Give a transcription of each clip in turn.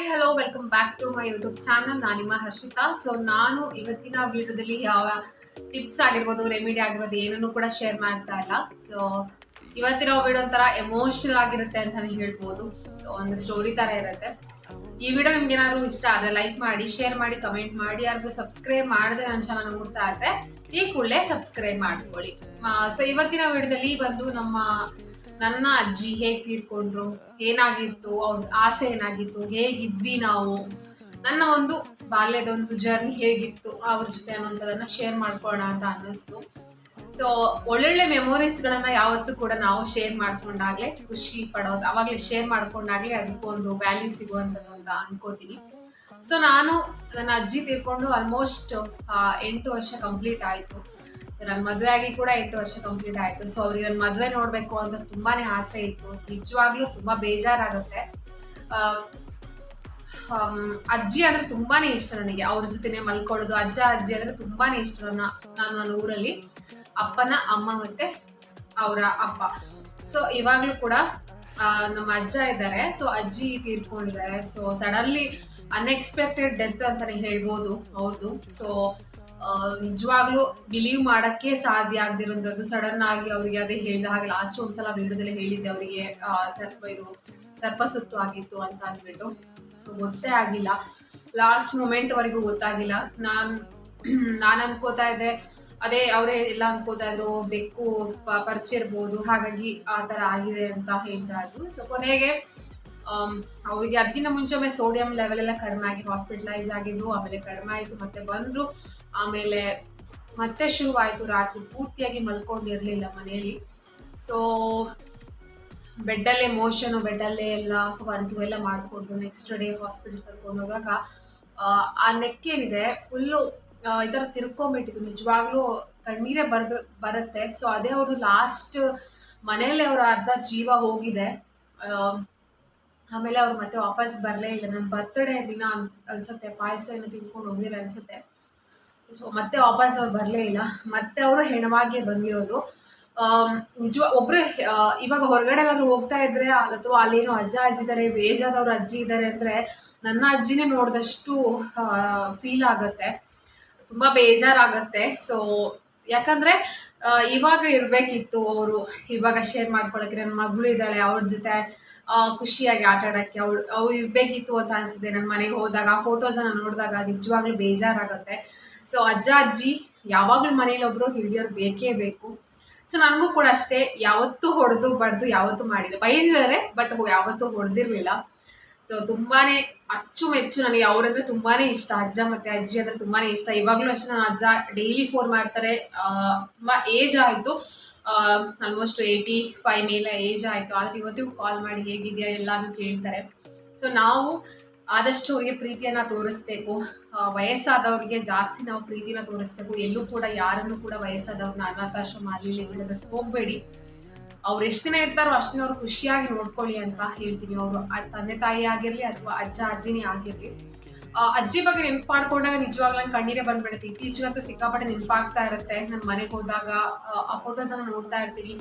Hi hello welcome back to my YouTube channel ನಾನು ನಿಮ್ಮ Harshita. So ನಾನು ಇವತ್ತಿನ ವಿಡಿಯೋದಲ್ಲಿ ಯಾವ ಟಿಪ್ಸ್ ಆಗಿರ್ಬೋದು ರೆಮಿಡಿ ಆಗಿರ್ಬೋದು ಏನನ್ನು ಕೂಡ ಶೇರ್ ಮಾಡ್ತಾ ಇಲ್ಲ. ಸೊ ಇವತ್ತಿನ ವಿಡಿಯೋ ಒಂಥರ ಎಮೋಷನಲ್ ಆಗಿರುತ್ತೆ ಅಂತ ಹೇಳ್ಬೋದು. ಸೊ ಒಂದು ಸ್ಟೋರಿ ತರ ಇರುತ್ತೆ. ಈ ವಿಡಿಯೋ ನಿಮ್ಗೆ ಏನಾದ್ರು ಇಷ್ಟ ಆದರೆ ಲೈಕ್ ಮಾಡಿ ಶೇರ್ ಮಾಡಿ ಕಮೆಂಟ್ ಮಾಡಿ. ಯಾರಾದ್ರೂ ಸಬ್ಸ್ಕ್ರೈಬ್ ಮಾಡಿದ್ರೆ ನನ್ನ ಚಾನಲ್ ನೋಡ್ತಾ ಇದ್ರೆ ಈ ಕೂಡಲೇ ಸಬ್ಸ್ಕ್ರೈಬ್ ಮಾಡ್ಕೊಳ್ಳಿ. ಸೊ ಇವತ್ತಿನ ವಿಡಿಯೋದಲ್ಲಿ ಬಂದು ನಮ್ಮ ನನ್ನ ಅಜ್ಜಿ ಹೇಗ್ ತೀರ್ಕೊಂಡ್ರು? ಏನಾಗಿತ್ತು? ಅವ್ರ ಆಸೆ ಏನಾಗಿತ್ತು? ಹೇಗಿದ್ವಿ ನಾವು? ನನ್ನ ಒಂದು ಬಾಲ್ಯದ ಒಂದು ಜರ್ನಿ ಹೇಗಿತ್ತು? ಅವ್ರ ಜೊತೆ ಅನ್ನೋಂಥದ್ದನ್ನ ಶೇರ್ ಮಾಡ್ಕೋಣ ಅಂತ ಅನ್ನಿಸ್ತು. ಸೊ ಒಳ್ಳೊಳ್ಳೆ ಮೆಮೊರೀಸ್ಗಳನ್ನ ಯಾವತ್ತೂ ಕೂಡ ನಾವು ಶೇರ್ ಮಾಡ್ಕೊಂಡಾಗ್ಲೇ ಖುಷಿ ಪಡೋದು, ಅವಾಗ್ಲೇ ಶೇರ್ ಮಾಡ್ಕೊಂಡಾಗ್ಲೇ ಅದಕ್ಕೊಂದು ವ್ಯಾಲ್ಯೂ ಸಿಗುವಂಥದ್ದು ಅಂತ ಅನ್ಕೋತೀನಿ. ಸೊ ನಾನು ನನ್ನ ಅಜ್ಜಿ ತೀರ್ಕೊಂಡು ಆಲ್ಮೋಸ್ಟ್ ಎಂಟು ವರ್ಷ ಕಂಪ್ಲೀಟ್ ಆಯಿತು. ಸೊ ನನ್ನ ಮದುವೆ ಆಗಿ ಕೂಡ ಎಂಟು ವರ್ಷ ಕಂಪ್ಲೀಟ್ ಆಯಿತು. ಸೊ ಅವ್ರಿಗೆ ನನ್ನ ಮದುವೆ ನೋಡಬೇಕು ಅಂತ ತುಂಬಾ ಆಸೆ ಇತ್ತು. ನಿಜವಾಗ್ಲೂ ತುಂಬ ಬೇಜಾರಾಗುತ್ತೆ. ಅಜ್ಜಿ ಅಂದ್ರೆ ತುಂಬಾ ಇಷ್ಟ ನನಗೆ. ಅವ್ರ ಜೊತೆನೆ ಮಲ್ಕೊಳ್ಳೋದು, ಅಜ್ಜ, ಅಜ್ಜಿ ಅಂದ್ರೆ ತುಂಬಾ ಇಷ್ಟ ನನ್ನ, ನಾನು ನನ್ನ ಊರಲ್ಲಿ. ಅಪ್ಪನ ಅಮ್ಮ ಮತ್ತೆ ಅವರ ಅಪ್ಪ. ಸೊ ಇವಾಗ್ಲೂ ಕೂಡ ನಮ್ಮ ಅಜ್ಜ ಇದ್ದಾರೆ. ಸೊ ಅಜ್ಜಿ ತೀರ್ಕೊಂಡಿದ್ದಾರೆ. ಸೊ ಸಡನ್ಲಿ ಅನ್ಎಕ್ಸ್ಪೆಕ್ಟೆಡ್ ಡೆತ್ ಅಂತಾನೆ ಹೇಳ್ಬೋದು ಅವ್ರದ್ದು ಸೊ ನಿಜವಾಗ್ಲೂ ಬಿಲೀವ್ ಮಾಡಕ್ಕೆ ಸಾಧ್ಯ ಆಗದಿರೋದು ಸಡನ್ ಆಗಿ ಅವರಿಗೆ ಅದೇ ಹೇಳಿದ ಹಾಗೆ ಲಾಸ್ಟ್ ಒಂದ್ಸಲ ವಿಡಿಯೋದಲ್ಲಿ ಹೇಳಿದ್ದೆ ಅವರಿಗೆ ಸರ್ಪ ಇದು, ಸರ್ಪ ಸುತ್ತು ಆಗಿತ್ತು ಅಂತ ಅಂದ್ಬಿಟ್ಟು. ಸೊ ಗೊತ್ತೇ ಆಗಿಲ್ಲ. ಲಾಸ್ಟ್ ಮೂಮೆಂಟ್ ವರೆಗೂ ಗೊತ್ತಾಗಿಲ್ಲ. ನಾನು ನಾನು ಅನ್ಕೋತಾ ಇದ್ದೆ. ಅದೇ ಅವರೇ ಎಲ್ಲ ಅನ್ಕೋತಾ ಇದ್ರು ಬೆಕ್ಕು, ಪ- ಪರಿಚಯ ಇರ್ಬೋದು ಹಾಗಾಗಿ ಆ ಥರ ಆಗಿದೆ ಅಂತ ಹೇಳ್ತಾ ಇದ್ರು. ಸೊ ಕೊನೆಗೆ ಅವ್ರಿಗೆ ಅದಕ್ಕಿಂತ ಮುಂಚೆ ಸೋಡಿಯಂ ಲೆವೆಲ್ ಎಲ್ಲ ಕಡಿಮೆ ಆಗಿ ಹಾಸ್ಪಿಟಲೈಸ್ ಆಗಿದ್ರು ಆಮೇಲೆ ಕಡಿಮೆ ಆಯಿತು, ಮತ್ತೆ ಬಂದ್ರು. ಆಮೇಲೆ ಮತ್ತೆ ಶುರುವಾಯಿತು. ರಾತ್ರಿ ಪೂರ್ತಿಯಾಗಿ ಮಲ್ಕೊಂಡಿರಲಿಲ್ಲ ಮನೆಯಲ್ಲಿ. ಸೊ ಬೆಡ್ಡಲ್ಲೇ ಮೋಷನು ಬೆಡ್ಡಲ್ಲೇ ಎಲ್ಲ ಒನ್ ಟು ಎಲ್ಲ ಮಾಡಿಕೊಂಡು ನೆಕ್ಸ್ಟ್ ಡೇ ಹಾಸ್ಪಿಟಲ್ ಕರ್ಕೊಂಡು ಹೋದಾಗ ಆ, ನೆಕ್ ಏನಿದೆ ಫುಲ್ಲು ಈ ಥರ ತಿರ್ಕೊಂಬಿಟ್ಟಿತ್ತು. ನಿಜವಾಗ್ಲೂ ಕಣ್ಣೀರೇ ಬರ್ಬೇ ಬರುತ್ತೆ. ಸೊ ಅದೇ ಅವ್ರದ್ದು ಲಾಸ್ಟ್ ಮನೆಯಲ್ಲೇ ಅವರ ಅರ್ಧ ಜೀವ ಹೋಗಿದೆ. ಆಮೇಲೆ ಅವ್ರು ಮತ್ತೆ ವಾಪಸ್ ಬರಲೇ ಇಲ್ಲ. ನನ್ನ ಬರ್ತ್ಡೇ ದಿನ ಅನ್ ಅನ್ಸುತ್ತೆ. ಪಾಯಸ ಏನೋ ತಿನ್ಕೊಂಡು ಹೋಗಿದ್ರೆ ಅನ್ಸುತ್ತೆ. ಸೊ ಮತ್ತೆ ವಾಪಸ್ ಅವ್ರು ಬರಲೇ ಇಲ್ಲ. ಮತ್ತೆ ಅವರು ಹೆಣವಾಗಿ ಬಂದಿರೋದು. ನಿಜ ಒಬ್ಬರು ಇವಾಗ ಹೊರಗಡೆ ಎಲ್ಲಾದರೂ ಹೋಗ್ತಾ ಇದ್ರೆ ಅಥವಾ ಅಲ್ಲೇನೋ ಅಜ್ಜ ಅಜ್ಜಿ ಇದ್ದಾರೆ ಬೇಜಾದವ್ರ ಅಜ್ಜಿ ಇದ್ದಾರೆ ಅಂದ್ರೆ ನನ್ನ ಅಜ್ಜಿನೇ ನೋಡಿದಷ್ಟು ಫೀಲ್ ಆಗುತ್ತೆ. ತುಂಬಾ ಬೇಜಾರಾಗತ್ತೆ. ಸೊ ಯಾಕಂದ್ರೆ ಇವಾಗ ಇರಬೇಕಿತ್ತು ಅವರು. ಇವಾಗ ಶೇರ್ ಮಾಡ್ಕೊಳಕ್ಕೆ ನನ್ನ ಮಗಳು ಇದ್ದಾಳೆ, ಅವ್ರ ಜೊತೆ ಖುಷಿಯಾಗಿ ಆಟ ಆಡಕ್ಕೆ ಅವಳು, ಅವ್ರು ಇರಬೇಕಿತ್ತು ಅಂತ ಅನ್ಸುತ್ತೆ. ನನ್ನ ಮನೆಗೆ ಹೋದಾಗ, ಆ ಫೋಟೋಸನ್ನು ನೋಡಿದಾಗ ನಿಜವಾಗ್ಲೂ ಬೇಜಾರಾಗತ್ತೆ. ಸೊ ಅಜ್ಜ, ಅಜ್ಜಿ, ಯಾವಾಗಲೂ ಮನೇಲಿ ಒಬ್ಬರು ಹಿರಿಯರು ಬೇಕೇ ಬೇಕು. ಸೊ ನನಗೂ ಕೂಡ ಅಷ್ಟೇ, ಯಾವತ್ತೂ ಹೊಡೆದು ಬಡ್ದು ಯಾವತ್ತೂ ಮಾಡಿಲ್ಲ. ಬೈದಿದ್ದಾರೆ ಬಟ್ ಯಾವತ್ತೂ ಹೊಡೆದಿರಲಿಲ್ಲ. ಸೊ ತುಂಬಾನೇ ಅಚ್ಚುಮೆಚ್ಚು ನನಗೆ ಅವ್ರಂದ್ರೆ ತುಂಬಾನೇ ಇಷ್ಟ. ಅಜ್ಜ ಮತ್ತೆ ಅಜ್ಜಿ ಅಂದ್ರೆ ತುಂಬಾನೇ ಇಷ್ಟ. ಇವಾಗಲೂ ಅಷ್ಟೇ ನನ್ನ ಅಜ್ಜ ಡೈಲಿ ಫೋನ್ ಮಾಡ್ತಾರೆ. ತುಂಬ ತುಂಬಾ ಏಜ್ ಆಯಿತು. ಆಲ್ಮೋಸ್ಟ್ ಏಯ್ಟಿ ಫೈವ್ ಮೇಲೆ ಏಜ್ ಆಯಿತು. ಆದರೆ ಇವತ್ತಿಗೂ ಕಾಲ್ ಮಾಡಿ ಹೇಗಿದೆಯಾ ಎಲ್ಲಾನು ಕೇಳ್ತಾರೆ. ಸೊ ನಾವು ಆದಷ್ಟು ಅವ್ರಿಗೆ ಪ್ರೀತಿಯನ್ನ ತೋರಿಸ್ಬೇಕು. ವಯಸ್ಸಾದವ್ರಿಗೆ ಜಾಸ್ತಿ ನಾವು ಪ್ರೀತಿನ ತೋರಿಸ್ಬೇಕು. ಎಲ್ಲೂ ಕೂಡ ಯಾರನ್ನು ಕೂಡ ವಯಸ್ಸಾದವ್ರನ್ನ ಅನಾಥಾಶ್ರಮ ಅಲ್ಲಿ ಬಿಡೋದಕ್ಕೆ ಹೋಗಬೇಡಿ. ಅವ್ರು ಎಷ್ಟು ದಿನ ಇರ್ತಾರೋ ಅಷ್ಟು ದಿನ ಅವ್ರು ಖುಷಿಯಾಗಿ ನೋಡ್ಕೊಳ್ಳಿ ಅಂತ ಹೇಳ್ತೀನಿ. ಅವರು ತಂದೆ ತಾಯಿ ಆಗಿರಲಿ ಅಥವಾ ಅಜ್ಜ ಅಜ್ಜಿನೇ ಆಗಿರಲಿ. ಅಜ್ಜಿ ಬಗ್ಗೆ ನೆನ್ಪು ಮಾಡ್ಕೊಂಡಾಗ ನಿಜವಾಗ್ಲೂ ನಂಗೆ ಕಣ್ಣೀರೇ ಬಂದ್ಬಿಡುತ್ತೆ. ಇತ್ತೀಚೆಗಂತೂ ಸಿಕ್ಕಾಪಟ್ಟೆ ನೆನಪಾಗ್ತಾ ಇರುತ್ತೆ. ನನ್ನ ಮನೆಗೆ ಹೋದಾಗ ಆ, ಫೋಟೋಸನ್ನು ನೋಡ್ತಾ ಇರ್ತೀನಿ.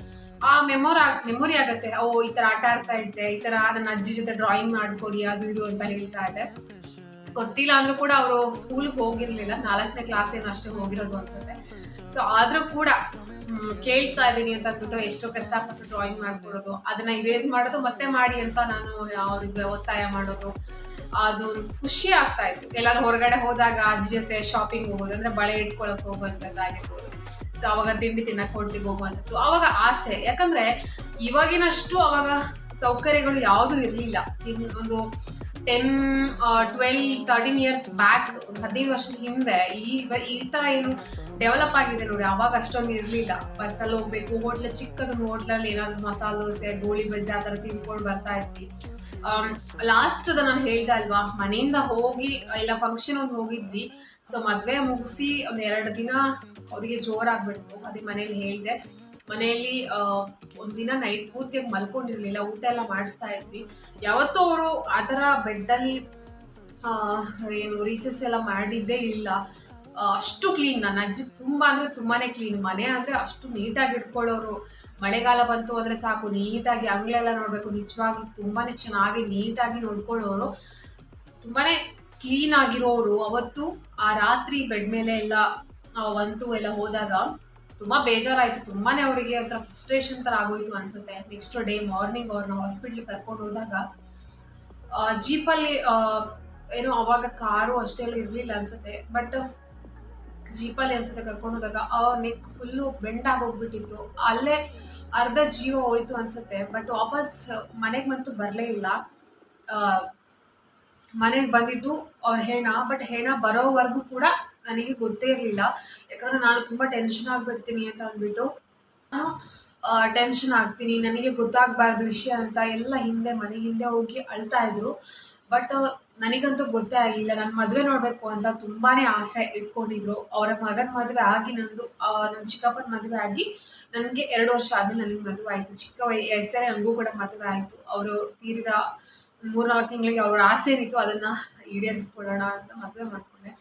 ಆ ಮೆಮೊರ ಮೆಮೊರಿ ಆಗುತ್ತೆ. ಓ, ಈ ತರ ಆಟ ಆಡ್ತಾ ಇದ್ದೆ, ಈ ತರ ನನ್ನ ಅಜ್ಜಿ ಜೊತೆ ಡ್ರಾಯಿಂಗ್ ಮಾಡ್ಕೊಡಿ, ಅದು ಇದು ಅಂತ ಹೇಳ್ತಾ ಇದ್ದೆ. ಗೊತ್ತಿಲ್ಲ ಅಂದ್ರೂ ಕೂಡ ಅವರು ಸ್ಕೂಲ್ಗೆ ಹೋಗಿರ್ಲಿಲ್ಲ. ನಾಲ್ಕನೇ ಕ್ಲಾಸ್ ಏನು ಅಷ್ಟೇ ಹೋಗಿರೋದು ಅನ್ಸುತ್ತೆ. ಸೊ ಆದ್ರೂ ಕೂಡ ಕೇಳ್ತಾ ಇದ್ದೀನಿ ಅಂತ ಅಂದ್ಬಿಟ್ಟು ಎಷ್ಟೋ ಕಷ್ಟಪಟ್ಟು ಡ್ರಾಯಿಂಗ್ ಮಾಡ್ಕೊಡೋದು, ಅದನ್ನ ಇರೇಸ್ ಮಾಡೋದು, ಮತ್ತೆ ಮಾಡಿ ಅಂತ ನಾನು ಅವ್ರಿಗೆ ಒತ್ತಾಯ ಮಾಡೋದು, ಅದು ಖುಷಿ ಆಗ್ತಾ ಇತ್ತು. ಎಲ್ಲಾದ್ರೂ ಹೊರಗಡೆ ಹೋದಾಗ ಅಜ್ಜಿ ಜೊತೆ ಶಾಪಿಂಗ್ ಹೋಗೋದು, ಅಂದ್ರೆ ಬಳೆ ಇಟ್ಕೊಳಕ್ ಹೋಗುವಂಥದ್ದಾಗಿರ್ಬೋದು ಸೊ ಅವಾಗ ತಿಂಡಿ ತಿನ್ನಕ್ ಹೋಟ್ಲಿಗೆ ಹೋಗುವಂಥದ್ದು ಅವಾಗ ಆಸೆ. ಯಾಕಂದ್ರೆ ಇವಾಗಿನಷ್ಟು ಅವಾಗ ಸೌಕರ್ಯಗಳು ಯಾವುದು ಇರಲಿಲ್ಲ. ಒಂದು ten twelve thirteen years back ಹದಿನೈದು ವರ್ಷದ ಹಿಂದೆ ಈ ಈ ಥರ ಏನು ಡೆವಲಪ್ ಆಗಿದೆ ನೋಡಿ, ಅವಾಗ ಅಷ್ಟೊಂದು ಇರಲಿಲ್ಲ. ಬಸ್ಸಲ್ಲಿ ಹೋಗ್ಬೇಕು ಹೋಟ್ಲ ಚಿಕ್ಕದೊಂದು ಹೋಟ್ಲಲ್ಲಿ ಏನಾದರೂ ಮಸಾಲೆ, ದೋಸೆ, ಗೋಳಿ ಬಜ್ಜಿ ಆ ಥರ ತಿನ್ಕೊಂಡು ಬರ್ತಾ ಇದ್ವಿ. ಲಾಸ್ಟ್ ನಾನು ಹೇಳ್ದೆ ಅಲ್ವಾ, ಮನೆಯಿಂದ ಹೋಗಿ, ಇಲ್ಲ ಫಂಕ್ಷನ್ ಒಂದು ಹೋಗಿದ್ವಿ. ಸೊ ಮದುವೆ ಮುಗಿಸಿ ಒಂದು ಎರಡು ದಿನ ಅವರಿಗೆ ಜೋರಾಗ್ಬಿಡ್ತು, ಅದೇ ಮನೇಲಿ ಹೇಳಿದೆ. ಮನೆಯಲ್ಲಿ ಒಂದಿನ ನೈಟ್ ಪೂರ್ತಿಯಾಗಿ ಮಲ್ಕೊಂಡಿರ್ಲಿಲ್ಲ, ಊಟ ಎಲ್ಲ ಮಾಡಿಸ್ತಾ ಇದ್ವಿ. ಯಾವತ್ತೂ ಅವರು ಆ ಥರ ಬೆಡ್ಡಲ್ಲಿ ಏನು ರೀಸಸ್ ಎಲ್ಲ ಮಾಡಿದ್ದೇ ಇಲ್ಲ. ಅಷ್ಟು ಕ್ಲೀನ್ ನನ್ನ ಅಜ್ಜಿ ತುಂಬ ಅಂದರೆ ತುಂಬಾನೇ ಕ್ಲೀನ್ ಮನೆ ಅಂದರೆ ಅಷ್ಟು ನೀಟಾಗಿ ಇಟ್ಕೊಳ್ಳೋರು. ಮಳೆಗಾಲ ಬಂತು ಅಂದರೆ ಸಾಕು ನೀಟಾಗಿ ಅಂಗಳೆಲ್ಲ ನೋಡಬೇಕು. ನಿಜವಾಗ್ಲೂ ತುಂಬಾನೇ ಚೆನ್ನಾಗಿ ನೀಟಾಗಿ ನೋಡ್ಕೊಳ್ಳೋರು. ತುಂಬಾ ಕ್ಲೀನ್ ಆಗಿರೋರು. ಅವತ್ತು ಆ ರಾತ್ರಿ ಬೆಡ್ ಮೇಲೆ ಎಲ್ಲ ಒನ್ ಟು ಎಲ್ಲ ಹೋದಾಗ ತುಂಬ ಬೇಜಾರಾಯಿತು. ತುಂಬಾ ಅವರಿಗೆ ಒಂಥರ ಫ್ರಸ್ಟ್ರೇಷನ್ ಥರ ಆಗೋಯ್ತು ಅನ್ಸುತ್ತೆ. ನೆಕ್ಸ್ಟ್ ಡೇ ಮಾರ್ನಿಂಗ್ ಅವ್ರನ್ನ ಹಾಸ್ಪಿಟ್ಲಿಗೆ ಕರ್ಕೊಂಡು ಹೋದಾಗ ಜೀಪಲ್ಲಿ ಏನೋ ಅವಾಗ ಕಾರು ಅಷ್ಟೆಲ್ಲ ಇರಲಿಲ್ಲ ಅನ್ಸುತ್ತೆ. ಬಟ್ ಜೀಪಲ್ಲಿ ಅನ್ಸುತ್ತೆ ಕರ್ಕೊಂಡು ಹೋದಾಗ, ಆ ನೆಕ್ ಫುಲ್ಲು ಬೆಂಡ್ ಆಗೋಗ್ಬಿಟ್ಟಿತ್ತು. ಅಲ್ಲೇ ಅರ್ಧ ಜೀವ ಹೋಯ್ತು ಅನ್ಸುತ್ತೆ. ಬಟ್ ವಾಪಸ್ ಮನೆಗೆ ಬಂತು, ಬರಲೇ ಇಲ್ಲ. ಮನೆಗೆ ಬಂದಿದ್ದು ಅವ್ರ ಹೆಣ ಬಟ್ ಹೆಣ ಬರೋವರೆಗೂ ಕೂಡ ನನಗೆ ಗೊತ್ತೇ ಇರಲಿಲ್ಲ. ಯಾಕಂದ್ರೆ ನಾನು ತುಂಬ ಟೆನ್ಷನ್ ಆಗಿಬಿಡ್ತೀನಿ ಅಂತ ಅಂದ್ಬಿಟ್ಟು, ನಾನು ಟೆನ್ಷನ್ ಆಗ್ತೀನಿ. ನನಗೆ ಗೊತ್ತಾಗಬಾರ್ದು ವಿಷಯ ಅಂತ ಎಲ್ಲ ಹಿಂದೆ, ಮನೆ ಹಿಂದೆ ಹೋಗಿ ಅಳ್ತಾ ಇದ್ರು. ಬಟ್ ನನಗಂತೂ ಗೊತ್ತೇ ಆಗಲಿಲ್ಲ. ನನ್ನ ಮದುವೆ ನೋಡಬೇಕು ಅಂತ ತುಂಬಾ ಆಸೆ ಇಟ್ಕೊಂಡಿದ್ರು. ಅವರ ಮಗನ ಮದುವೆ ಆಗಿ ನಂದು ನನ್ನ ಚಿಕ್ಕಪ್ಪನ ಮದುವೆ ಆಗಿ ನನಗೆ ಎರಡು ವರ್ಷ ಆದಮೇಲೆ ನನಗೆ ಮದುವೆ ಆಯಿತು. ಚಿಕ್ಕ ವಯಸ್ಸೇ ನನಗೂ ಕೂಡ ಮದುವೆ ಆಯಿತು. ಅವರು ತೀರಿದ ಮೂರ್ನಾಲ್ಕು ತಿಂಗಳಿಗೆ ಅವ್ರ ಆಸೆ ಏನಿತ್ತು ಅದನ್ನು ಈಡೇರಿಸ್ಕೊಳ್ಳೋಣ ಅಂತ ಮದುವೆ ಮಾಡಿಕೊಂಡೆ.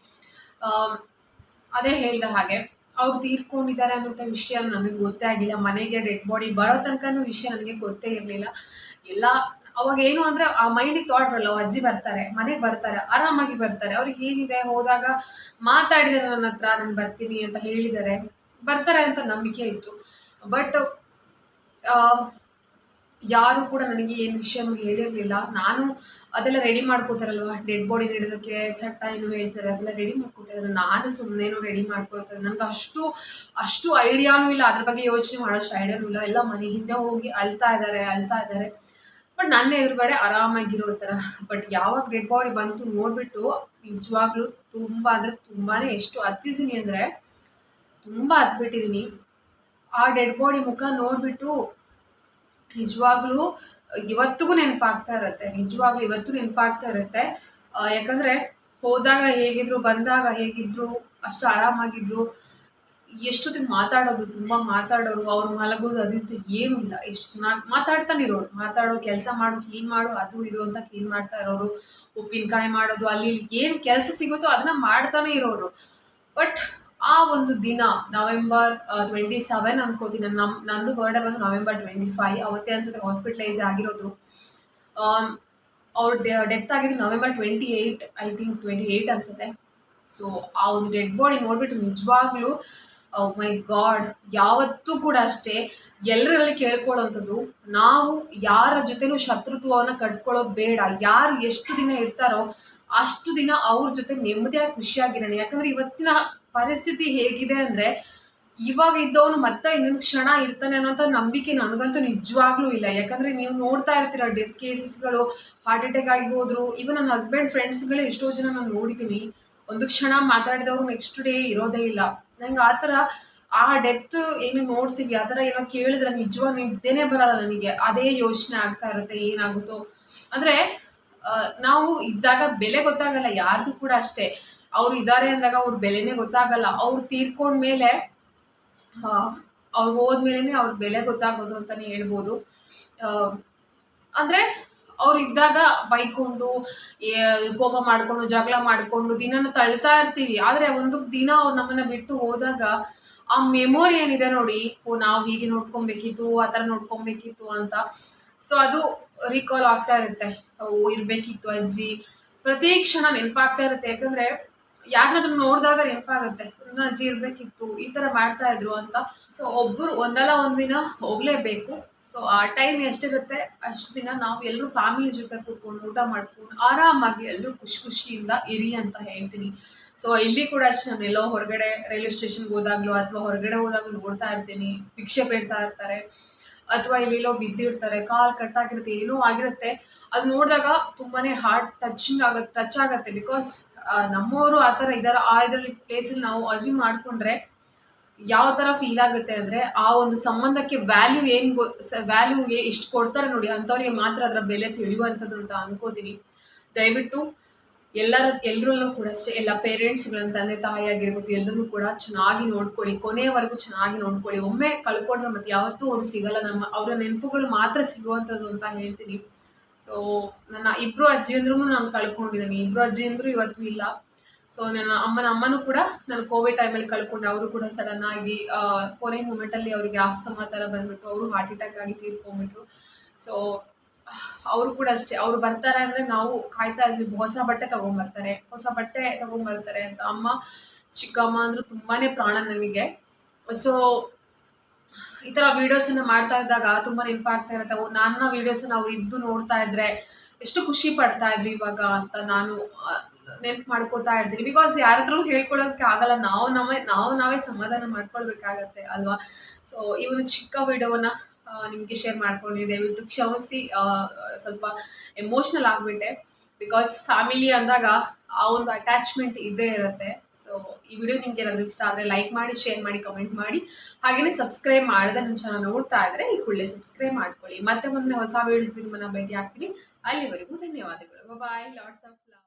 ಅದೇ ಹೇಳ್ದ ಹಾಗೆ, ಅವ್ರು ತೀರ್ಕೊಂಡಿದ್ದಾರೆ ಅನ್ನೋಂಥ ವಿಷಯ ನನಗೆ ಗೊತ್ತೇ ಆಗಿಲ್ಲ. ಮನೆಗೆ ಡೆಡ್ ಬಾಡಿ ಬರೋ ತನಕ ವಿಷಯ ನನಗೆ ಗೊತ್ತೇ ಇರಲಿಲ್ಲ. ಎಲ್ಲ ಅವಾಗ ಏನು ಅಂದರೆ ಆ ಮೈಂಡಿಗೆ ಥಾಟ್ ಬರಲ್ಲ ಅಜ್ಜಿ ಬರ್ತಾರೆ, ಮನೆಗೆ ಬರ್ತಾರೆ, ಆರಾಮಾಗಿ ಬರ್ತಾರೆ. ಅವ್ರಿಗೆ ಏನಿದೆ? ಹೋದಾಗ ಮಾತಾಡಿದಾರೆ ನನ್ನ ಹತ್ರ, ನಾನು ಬರ್ತೀನಿ ಅಂತ ಹೇಳಿದ್ದಾರೆ ಬರ್ತಾರೆ ಅಂತ ನಂಬಿಕೆ ಇತ್ತು. ಬಟ್ ಯಾರು ಕೂಡ ನನಗೆ ಏನು ವಿಷಯನೂ ಹೇಳಿರಲಿಲ್ಲ. ನಾನು ಅದೆಲ್ಲ ರೆಡಿ ಮಾಡ್ಕೋತಾರಲ್ವ? ಡೆಡ್ ಬಾಡಿ ನೀಡೋದಕ್ಕೆ ಚಟ್ಟ ಏನು ಹೇಳ್ತಾರೆ, ಅದೆಲ್ಲ ರೆಡಿ ಮಾಡ್ಕೋತಾರೆ ನಾನು ಸುಮ್ಮನೆ ರೆಡಿ ಮಾಡ್ಕೋತಾರೆ ನನಗೆ ಅಷ್ಟು ಅಷ್ಟು ಐಡಿಯಾನೂ ಇಲ್ಲ. ಅದ್ರ ಬಗ್ಗೆ ಯೋಚನೆ ಮಾಡೋಷ್ಟು ಐಡಿಯಾನೂ ಇಲ್ಲ. ಎಲ್ಲ ಮನೆ ಹಿಂದೆ ಹೋಗಿ ಅಳ್ತಾ ಇದ್ದಾರೆ ಅಳ್ತಾ ಇದ್ದಾರೆ. ಬಟ್ ನನ್ನ ಎದುರುಗಡೆ ಆರಾಮಾಗಿರೋ ಥರ ಬಟ್ ಯಾವಾಗ ಡೆಡ್ ಬಾಡಿ ಬಂತು ನೋಡಿಬಿಟ್ಟು ನಿಜವಾಗ್ಲೂ ತುಂಬ ಅಂದರೆ ತುಂಬಾ ಎಷ್ಟು ಹತ್ತಿದ್ದೀನಿ ಅಂದರೆ ತುಂಬ ಹತ್ಬಿಟ್ಟಿದ್ದೀನಿ. ಆ ಡೆಡ್ ಬಾಡಿ ಮುಖ ನೋಡಿಬಿಟ್ಟು ನಿಜವಾಗ್ಲೂ ಇವತ್ತಿಗೂ ನೆನಪಾಗ್ತಾ ಇರುತ್ತೆ. ನಿಜವಾಗ್ಲೂ ಇವತ್ತು ನೆನಪಾಗ್ತಾ ಇರುತ್ತೆ. ಯಾಕಂದರೆ ಹೋದಾಗ ಹೇಗಿದ್ರು, ಬಂದಾಗ ಹೇಗಿದ್ರು, ಅಷ್ಟು ಆರಾಮಾಗಿದ್ರು. ಎಷ್ಟೊತ್ತಿಗೆ ಮಾತಾಡೋದು, ತುಂಬ ಮಾತಾಡೋರು, ಅವ್ರು ಮಲಗೋದು ಅದಂತ ಏನೂ ಇಲ್ಲ. ಎಷ್ಟು ಚೆನ್ನಾಗಿ ಮಾತಾಡ್ತಾನೆ ಇರೋರು. ಮಾತಾಡೋ ಕೆಲಸ ಮಾಡು ಕ್ಲೀನ್ ಮಾಡು, ಅದು ಇದು ಅಂತ ಕ್ಲೀನ್ ಮಾಡ್ತಾ ಇರೋರು. ಉಪ್ಪಿನಕಾಯಿ ಮಾಡೋದು, ಅಲ್ಲಿ ಏನು ಕೆಲಸ ಸಿಗುತ್ತೋ ಅದನ್ನ ಮಾಡ್ತಾನೆ ಇರೋರು. ಬಟ್ ಆ ಒಂದು ದಿನ ನವೆಂಬರ್ ಟ್ವೆಂಟಿ ಸೆವೆನ್ ಅನ್ಕೋತೀನಿ. ನಮ್ಮ ನಂದು ಬರ್ಡೇ ಬಂದು ನವೆಂಬರ್ ಟ್ವೆಂಟಿ ಫೈವ್ ಅವತ್ತೇ ಅನ್ಸುತ್ತೆ ಹಾಸ್ಪಿಟಲೈಸ್ ಆಗಿರೋದು. ಅವ್ರ ಡೆತ್ ಆಗಿದ್ದು November twenty eight I think twenty eight ಅನ್ಸುತ್ತೆ. ಸೊ ಆ ಒಂದು ಡೆಡ್ ಬಾಡಿ ನೋಡಿಬಿಟ್ಟು ನಿಜವಾಗ್ಲೂ ಮೈ ಗಾಡ್ ಯಾವತ್ತೂ ಕೂಡ ಅಷ್ಟೇ. ಎಲ್ಲರಲ್ಲಿ ಕೇಳ್ಕೊಳ್ಳೋವಂಥದ್ದು ನಾವು ಯಾರ ಜೊತೆನೂ ಶತ್ರುತ್ವವನ್ನು ಕಟ್ಕೊಳ್ಳೋದು ಬೇಡ. ಯಾರು ಎಷ್ಟು ದಿನ ಇರ್ತಾರೋ ಅಷ್ಟು ದಿನ ಅವ್ರ ಜೊತೆ ನೆಮ್ಮದಿಯಾಗಿ ಖುಷಿಯಾಗಿರೋಣ. ಯಾಕಂದ್ರೆ ಇವತ್ತಿನ ಪರಿಸ್ಥಿತಿ ಹೇಗಿದೆ ಅಂದರೆ, ಇವಾಗ ಇದ್ದವನು ಮತ್ತೆ ಇನ್ನೊಂದು ಕ್ಷಣ ಇರ್ತಾನೆ ಅನ್ನೋಂಥ ನಂಬಿಕೆ ನನಗಂತೂ ನಿಜವಾಗ್ಲೂ ಇಲ್ಲ. ಯಾಕಂದರೆ ನೀವು ನೋಡ್ತಾ ಇರ್ತೀರ, ಡೆತ್ ಕೇಸಸ್ಗಳು ಹಾರ್ಟ್ ಅಟ್ಯಾಕ್ ಆಗಿ ಹೋದ್ರು. ಇವನ್ ನನ್ನ ಹಸ್ಬೆಂಡ್ ಫ್ರೆಂಡ್ಸ್ಗಳು ಎಷ್ಟೋ ಜನ ನಾನು ನೋಡಿದ್ದೀನಿ. ಒಂದು ಕ್ಷಣ ಮಾತಾಡಿದವರು ನೆಕ್ಸ್ಟ್ ಡೇ ಇರೋದೇ ಇಲ್ಲ. ನಂಗೆ ಆ ಥರ ಆ ಡೆತ್ ಏನು ನೋಡ್ತೀವಿ, ಆ ಥರ ಏನೋ ಕೇಳಿದ್ರೆ ನಿಜವಾಗ ನಿದ್ದೆನೇ ಬರಲ್ಲ ನನಗೆ. ಅದೇ ಯೋಚನೆ ಆಗ್ತಾ ಇರುತ್ತೆ, ಏನಾಗುತ್ತೋ. ಅಂದರೆ ನಾವು ಇದ್ದಾಗ ಬೆಲೆ ಗೊತ್ತಾಗಲ್ಲ, ಯಾರ್ದು ಕೂಡ ಅಷ್ಟೇ. ಅವ್ರು ಇದ್ದಾರೆ ಅಂದಾಗ ಅವ್ರ ಬೆಲೆನೇ ಗೊತ್ತಾಗಲ್ಲ. ಅವ್ರು ತೀರ್ಕೊಂಡ್ಮೇಲೆ ಅವ್ರು ಹೋದ್ಮೇಲೆ ಅವ್ರ ಬೆಲೆ ಗೊತ್ತಾಗೋದು ಅಂತಲೇ ಹೇಳ್ಬೋದು. ಅಂದ್ರೆ ಅವ್ರು ಇದ್ದಾಗ ಬೈಕೊಂಡು ಕೋಪ ಮಾಡ್ಕೊಂಡು, ಜಗಳ ಮಾಡ್ಕೊಂಡು ದಿನನ ತಳ್ತಾ ಇರ್ತೀವಿ. ಆದರೆ ಒಂದು ದಿನ ಅವ್ರು ನಮ್ಮನ್ನ ಬಿಟ್ಟು ಹೋದಾಗ ಆ ಮೆಮೊರಿ ಏನಿದೆ ನೋಡಿ, ಓ, ನಾವು ಹೀಗೆ ನೋಡ್ಕೊಬೇಕಿತ್ತು, ಆ ಥರ ನೋಡ್ಕೊಬೇಕಿತ್ತು ಅಂತ. ಸೊ ಅದು ರೀಕಾಲ್ ಆಗ್ತಾ ಇರುತ್ತೆ. ಓ, ಇರಬೇಕಿತ್ತು ಅಜ್ಜಿ. ಪ್ರತಿ ಕ್ಷಣ ನೆನಪಾಗ್ತಾ ಇರುತ್ತೆ. ಯಾಕಂದ್ರೆ ಯಾರನ್ನಾದ್ರೂ ನೋಡಿದಾಗ ನೆನಪಾಗುತ್ತೆ. ನನ್ನ ಅಜ್ಜಿ ಇರಬೇಕಿತ್ತು, ಈ ಥರ ಮಾಡ್ತಾ ಇದ್ರು ಅಂತ. ಸೊ ಒಬ್ಬರು ಒಂದಲ್ಲ ಒಂದು ದಿನ ಹೋಗಲೇಬೇಕು. ಸೊ ಆ ಟೈಮ್ ಎಷ್ಟಿರುತ್ತೆ? ಅಷ್ಟು ದಿನ ನಾವು ಎಲ್ಲರೂ ಫ್ಯಾಮಿಲಿ ಜೊತೆ ಕೂತ್ಕೊಂಡು ಊಟ ಮಾಡ್ಕೊಂಡು ಆರಾಮಾಗಿ ಎಲ್ಲರೂ ಖುಷಿ ಖುಷಿಯಿಂದ ಇರಿ ಅಂತ ಹೇಳ್ತೀನಿ. ಸೊ ಇಲ್ಲಿ ಕೂಡ ಅಷ್ಟು ನಾನು ಎಲ್ಲೋ ಹೊರಗಡೆ ರೈಲ್ವೆ ಸ್ಟೇಷನ್ಗೆ ಹೋದಾಗ್ಲೋ ಅಥವಾ ಹೊರಗಡೆ ಹೋದಾಗಲೂ ನೋಡ್ತಾ ಇರ್ತೀನಿ. ಭಿಕ್ಷೆ ಬೇಡ್ತಾ ಇರ್ತಾರೆ. ಅಥವಾ ಇಲ್ಲೆಲ್ಲೋ ಬಿದ್ದಿರ್ತಾರೆ, ಕಾಲು ಕಟ್ಟಾಗಿರುತ್ತೆ ಏನೋ ಆಗಿರುತ್ತೆ. ಅದು ನೋಡಿದಾಗ ತುಂಬಾ ಹಾರ್ಟ್ ಟಚಿಂಗ್ ಆಗುತ್ತೆ ಟಚ್ ಆಗುತ್ತೆ ಬಿಕಾಸ್ ನಮ್ಮವರು ಆ ಥರ ಇದ್ದಾರೆ. ಆ ಇದರಲ್ಲಿ ಪ್ಲೇಸಲ್ಲಿ ನಾವು ಅಸ್ಯೂಮ್ ಮಾಡಿಕೊಂಡ್ರೆ ಯಾವ ಥರ ಫೀಲ್ ಆಗುತ್ತೆ ಅಂದರೆ ಆ ಒಂದು ಸಂಬಂಧಕ್ಕೆ ವ್ಯಾಲ್ಯೂ ಏನು ಗೊ ವ್ಯಾಲ್ಯೂ ಎಷ್ಟು ಕೊಡ್ತಾರೆ ನೋಡಿ, ಅಂಥವ್ರಿಗೆ ಮಾತ್ರ ಅದರ ಬೆಲೆ ತಿಳಿಯುವಂಥದ್ದು ಅಂತ ಅನ್ಕೋತೀನಿ. ದಯವಿಟ್ಟು ಎಲ್ಲರ ಎಲ್ಲರಲ್ಲೂ ಕೂಡ ಅಷ್ಟೇ, ಎಲ್ಲ ಪೇರೆಂಟ್ಸ್ಗಳನ್ನ ತಂದೆ, ತಾಯಿ ಆಗಿರ್ಬೋದು ಎಲ್ಲರೂ ಕೂಡ ಚೆನ್ನಾಗಿ ನೋಡ್ಕೊಳ್ಳಿ. ಕೊನೆಯವರೆಗೂ ಚೆನ್ನಾಗಿ ನೋಡ್ಕೊಳ್ಳಿ. ಒಮ್ಮೆ ಕಳ್ಕೊಂಡ್ರೆ ಮತ್ತೆ ಯಾವತ್ತೂ ಅವ್ರು ಸಿಗಲ್ಲ. ನಮ್ಮ, ಅವರ ನೆನಪುಗಳು ಮಾತ್ರ ಸಿಗುವಂಥದ್ದು ಅಂತ ಹೇಳ್ತೀನಿ. ಸೊ ನನ್ನ ಇಬ್ಬರು ಅಜ್ಜಿಯಂದ್ರೂ ನಾನು ಕಳ್ಕೊಂಡಿದ್ದೀನಿ ಇಬ್ಬರು ಅಜ್ಜಿಯಂದ್ರು ಇವತ್ತು ಇಲ್ಲ. ಸೊ ನನ್ನ ಅಮ್ಮನ ಅಮ್ಮನೂ ಕೂಡ ನಾನು ಕೋವಿಡ್ ಟೈಮಲ್ಲಿ ಕಳ್ಕೊಂಡೆ. ಅವರು ಕೂಡ ಸಡನ್ ಆಗಿ ಕೊನೆ ಮೂಮೆಂಟಲ್ಲಿ ಅವರಿಗೆ ಆಸ್ತಮಾ ಥರ ಬಂದ್ಬಿಟ್ಟು ಅವರು ಹಾರ್ಟ್ ಅಟ್ಯಾಕ್ ಆಗಿ ತೀರ್ಕೊಂಡ್ಬಿಟ್ರು. ಸೊ ಅವರು ಕೂಡ ಅಷ್ಟೇ. ಅವ್ರು ಬರ್ತಾರೆ ಅಂದರೆ ನಾವು ಕಾಯ್ತಾ ಇದ್ವಿ. ಹೊಸ ಬಟ್ಟೆ ತೊಗೊಂಬರ್ತಾರೆ. ಹೊಸ ಬಟ್ಟೆ ತೊಗೊಂಬರ್ತಾರೆ ಅಂತ. ಅಮ್ಮ, ಚಿಕ್ಕಮ್ಮ ಅಂದರೂ ತುಂಬಾ ಪ್ರಾಣ ನನಗೆ. ಸೊ ಈ ಥರ ವೀಡಿಯೋಸನ್ನು ಮಾಡ್ತಾ ಇದ್ದಾಗ ತುಂಬ ನೆನಪಾಗ್ತಾ ಇರುತ್ತೆ. ಓ, ನನ್ನ ವೀಡಿಯೋಸನ್ನು ಅವ್ರು ಇದ್ದು ನೋಡ್ತಾ ಇದ್ರೆ ಎಷ್ಟು ಖುಷಿ ಪಡ್ತಾ ಇದ್ರು ಇವಾಗ ಅಂತ ನಾನು ನೆನ್ಪು ಮಾಡ್ಕೋತಾ ಇರ್ತೀನಿ. ಬಿಕಾಸ್ ಯಾರ ಹತ್ರ ಆಗಲ್ಲ. ನಾವು ನಾವೇ ನಾವು ನಾವೇ ಸಮಾಧಾನ ಮಾಡ್ಕೊಳ್ಬೇಕಾಗತ್ತೆ ಅಲ್ವಾ? ಸೊ ಈ ಒಂದು ಚಿಕ್ಕ ವಿಡಿಯೋವನ್ನ ನಿಮಗೆ ಶೇರ್ ಮಾಡ್ಕೊಂಡಿದ್ದೆ. ದಯವಿಟ್ಟು ಕ್ಷಮಿಸಿ ಸ್ವಲ್ಪ ಎಮೋಷ್ನಲ್ ಆಗಿಬಿಟ್ಟೆ. ಬಿಕಾಸ್ ಫ್ಯಾಮಿಲಿ ಅಂದಾಗ ಆ ಒಂದು ಅಟ್ಯಾಚ್ಮೆಂಟ್ ಇದ್ದೇ ಇರುತ್ತೆ. ಸೊ ಈ ವಿಡಿಯೋ ನಿಮ್ಗೆ ಏನಾದರೂ ಇಷ್ಟ ಆದರೆ ಲೈಕ್ ಮಾಡಿ ಶೇರ್ ಮಾಡಿ ಕಮೆಂಟ್ ಮಾಡಿ. ಹಾಗೆಯೇ ಸಬ್ಸ್ಕ್ರೈಬ್ ಮಾಡದೆ ನನ್ನ ಚಾನಲ್ ನೋಡ್ತಾ ಇದ್ರೆ ಈ ಕೂಡಲೇ ಸಬ್ಸ್ಕ್ರೈಬ್ ಮಾಡ್ಕೊಳ್ಳಿ. ಮತ್ತೆ ಮುಂದೆ ಹೊಸ ವೀಡಿಯೋಸ್ ನಿಮ್ಮನ್ನು ಭೇಟಿ ಆಗ್ತೀನಿ ಅಲ್ಲಿವರೆಗೂ ಧನ್ಯವಾದಗಳು. ಬಾಯ್ ಲಾಟ್ಸ್ ಆಫ್ ಲವ್